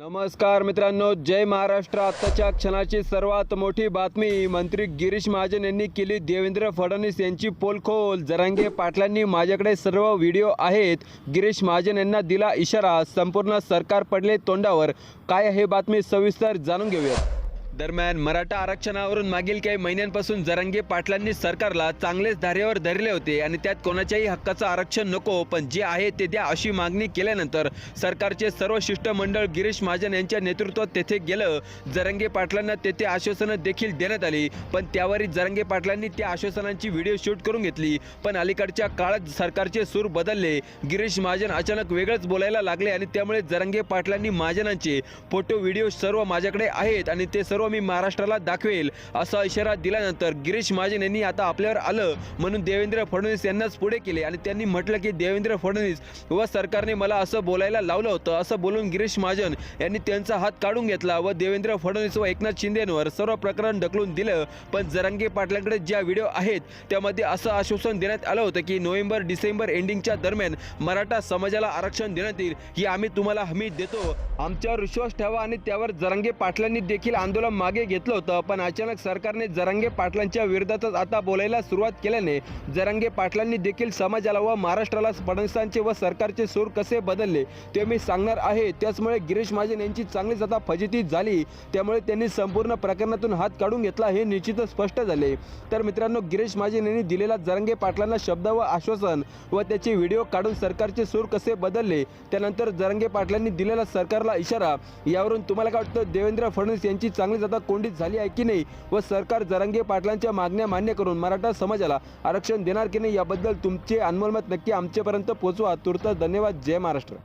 नमस्कार मित्रांनो जय महाराष्ट्र. आत्ताच्या क्षणाची सर्वात मोठी बातमी मंत्री गिरीश महाजन यांनी केली. देवेंद्र फडणवीस यांची पोलखोल. जरांगे पाटलांनी माझ्याकडे सर्व व्हिडिओ आहेत. गिरीश महाजन यांना दिला इशारा. संपूर्ण सरकार पडले तोंडावर. काय हे बातमी सविस्तर जाणून घेऊयात. दरम्यान मराठा आरक्षणावरून मागील काही महिन्यांपासून जरांगे पाटलांनी सरकारला चांगलेच धारेवर धरले होते आणि त्यात कोणाच्याही हक्काचं आरक्षण नको पण जे आहे ते द्या अशी मागणी केल्यानंतर सरकारचे सर्व शिष्टमंडळ गिरीश महाजन यांच्या नेतृत्वात तेथे गेलं. जरांगे पाटलांना तेथे आश्वासनं देखील देण्यात आली पण त्यावरही जरांगे पाटलांनी त्या आश्वासनांची व्हिडिओ शूट करून घेतली. पण अलीकडच्या काळात सरकारचे सूर बदलले गिरीश महाजन अचानक वेगळंच बोलायला लागले आणि त्यामुळे जरांगे पाटलांनी महाजनांचे फोटो व्हिडिओ सर्व माझ्याकडे आहेत आणि ते सर्व मी महाराष्ट्राला दाखवेल असा इशारा दिल्यानंतर गिरीश महाजन यांनी आता आपल्यावर आलं. म्हणून देवेंद्र फडणवीस यांनाच पुढे केले आणि त्यांनी म्हटलं की देवेंद्र फडणवीस व सरकारने मला असं बोलायला लावलं होतं असं बोलून गिरीश महाजन यांनी त्यांचा हात काढून घेतला व देवेंद्र फडणवीस व एकनाथ शिंदेंवर सर्व प्रकरण ढकलून दिलं. पण जरांगे पाटलांकडे ज्या व्हिडिओ आहेत त्यामध्ये असं आश्वासन देण्यात आलं होतं की नोव्हेंबर डिसेंबर एंडिंगच्या दरम्यान मराठा समाजाला आरक्षण देण्यात येईल ही आम्ही तुम्हाला हमी देतो. आमच्यावर विश्वास ठेवा आणि त्यावर जरांगे पाटलांनी देखील आंदोलन मागे घेतलं होतं पण अचानक सरकारने जरांगे पाटलांच्या विरोधातच आता बोलायला सुरुवात केल्याने जरांगे पाटलांनी देखील समाजाला व महाराष्ट्राला फडणवीसांचे व सरकारचे सूर कसे बदलले ते मी सांगणार आहे. त्याचमुळे गिरीश महाजन यांची चांगलीच आता फजिती झाली. त्यामुळे त्यांनी संपूर्ण प्रकरणातून हात काढून घेतला हे निश्चितच स्पष्ट झाले. तर मित्रांनो गिरीश महाजन यांनी दिलेला जरांगे पाटलांना शब्द व आश्वासन व त्याचे व्हिडिओ काढून सरकारचे सूर कसे बदलले त्यानंतर जरांगे पाटलांनी दिलेला सरकारला इशारा यावरून तुम्हाला काय वाटतं? देवेंद्र फडणवीस यांची चांगली चांगलीच आता कोंडीत झाली आहे की नाही व सरकार जरांगे पाटलांच्या मागण्या मान्य करून मराठा समाजाला आरक्षण देणार की नाही याबद्दल तुमचे अनमोल मत नक्की आमच्यापर्यंत पोहोचवा. तुर्त धन्यवाद. जय महाराष्ट्र.